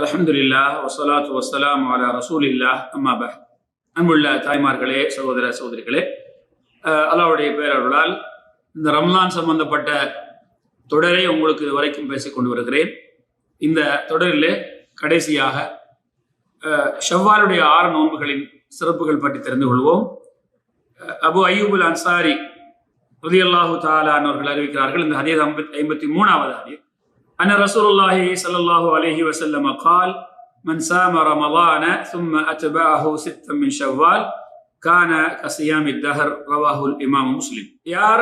அலஹம்துல்லாஹ் வசலாத்து வசலாம் அலா ரசூல் இல்லா அம்மாபா அன்புள்ள தாய்மார்களே சகோதர சகோதரிகளே அல்லாவுடைய அல்லாஹ்வுடைய பேரருளால் இந்த ரம்லான் சம்பந்தப்பட்ட தொடரை உங்களுக்கு இது வரைக்கும் பேசிக் கொண்டு வருகிறேன். இந்த தொடரிலே கடைசியாக ஷவ்வாலுடைய ஆறு நோன்புகளின் சிறப்புகள் பற்றி தெரிந்து கொள்வோம். அபு அய்யூபுல் அன்சாரி ரலியல்லாஹு தஆலா அவர்கள் அறிவிக்கிறார்கள் இந்த ஹதீத் ஐம்பத்தி ஐம்பத்தி மூணாவது ஹதீத் أن رسول الله صلى الله عليه وسلم قال من سام رمضان ثم أتبعه ستا من شوال كان كصيام الدهر رواه الإمام مسلم யார்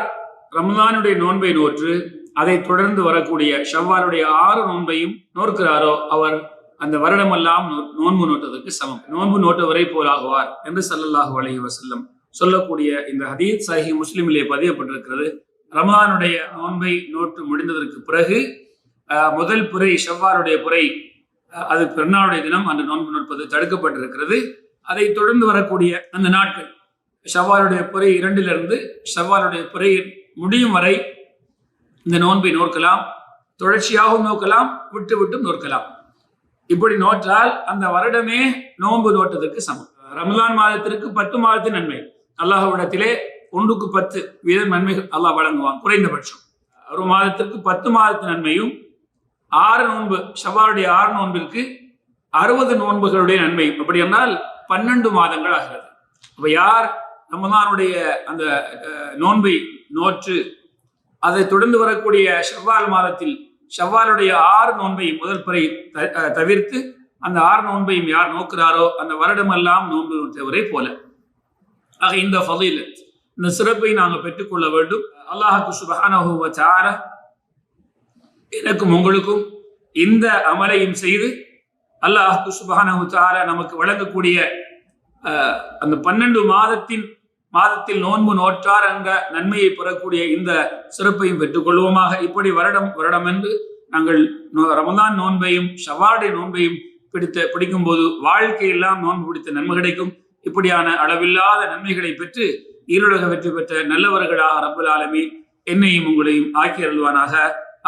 ரமலானுடைய நோன்பை நோற்று அதை தொடர்ந்து வரக்கூடிய ஷவ்வாலுடைய ஆறு நோன்பையும் நோக்கிறாரோ அவர் அந்த வருடமெல்லாம் நோ- நோன்பு நோட்டதற்கு சமம் நோன்பு நோட்டவரை போலாகுவார் என்று ஸல்லல்லாஹு அலைஹி வஸல்லம் சொல்லக்கூடிய இந்த ஹதீத் சஹி முஸ்லிமிலே பதியப்பட்டிருக்கிறது ரமலானுடைய நோன்பை நோட்டு முடிந்ததற்கு பிறகு அஹ், முதல் புரை செவ்வாருடைய புரை அது பிறநாளுடைய தினம் அந்த நோன்பு நோட்பது தடுக்கப்பட்டிருக்கிறது. அதை தொடர்ந்து வரக்கூடிய அந்த நாட்கள் செவ்வாருடைய புரை இரண்டிலிருந்து செவ்வாருடைய புரை முடியும் வரை இந்த நோன்பை நோக்கலாம் தொடர்ச்சியாகவும் நோக்கலாம் விட்டு விட்டும் நோக்கலாம். இப்படி நோற்றால் அந்த வருடமே நோன்பு நோட்டத்திற்கு சமம். ரமலான் மாதத்திற்கு பத்து மாதத்தின் நன்மை. அல்லாஹ்விடத்திலே ஒன்றுக்கு பத்து வீதம் நன்மைகள் அல்லாஹ் வழங்குவான் குறைந்தபட்சம். ஒரு மாதத்திற்கு பத்து மாதத்து நன்மையும் ஆறு நோன்பு ஷவ்வாலுடைய ஆறு நோன்பிற்கு அறுபது நோன்புகளுடைய நன்மை. அப்படி என்றால் பன்னெண்டு மாதங்கள் ஆகிறது. அப்ப யார் ரமதானுடைய அந்த நோன்பை நோற்று அதை தொடர்ந்து வரக்கூடிய ஷவ்வால் மாதத்தில் ஷவ்வாலுடைய ஆறு நோன்பை முதல் பிறை த- தவிர்த்து அந்த ஆறு நோன்பையும் யார் நோக்கிறாரோ அந்த வருடமெல்லாம் நோன்பு நோற்றவரை போல. ஆக இந்த ஃபதீலத் இந்த சிறப்பை நாங்கள் பெற்றுக்கொள்ள வேண்டும். அல்லாஹுக்கு சுபஹானஹு வ எனக்கும் உங்களுக்கும் இந்த அமலையும் செய்து அல்லாஹ் குசுபானு தாரா நமக்கு வழங்கக்கூடிய அந்த பன்னெண்டு மாதத்தின் மாதத்தில் நோன்பு நோற்றார் என்ற நன்மையை பெறக்கூடிய இந்த சிறப்பையும் பெற்றுக்கொள்வோமாக இப்படி வருடம் வருடம் என்று நாங்கள் நோ- நோன்பையும் ஷவாடை நோன்பையும் பிடித்த பிடிக்கும் போது வாழ்க்கையெல்லாம் நோன்பு பிடித்த நன்மை கிடைக்கும். இப்படியான அளவில்லாத நன்மைகளை பெற்று ஈரோடக வெற்றி பெற்ற நல்லவர்களாக ரப்பல் ஆலமி என்னையும் உங்களையும் ஆக்கி அருள்வானாக.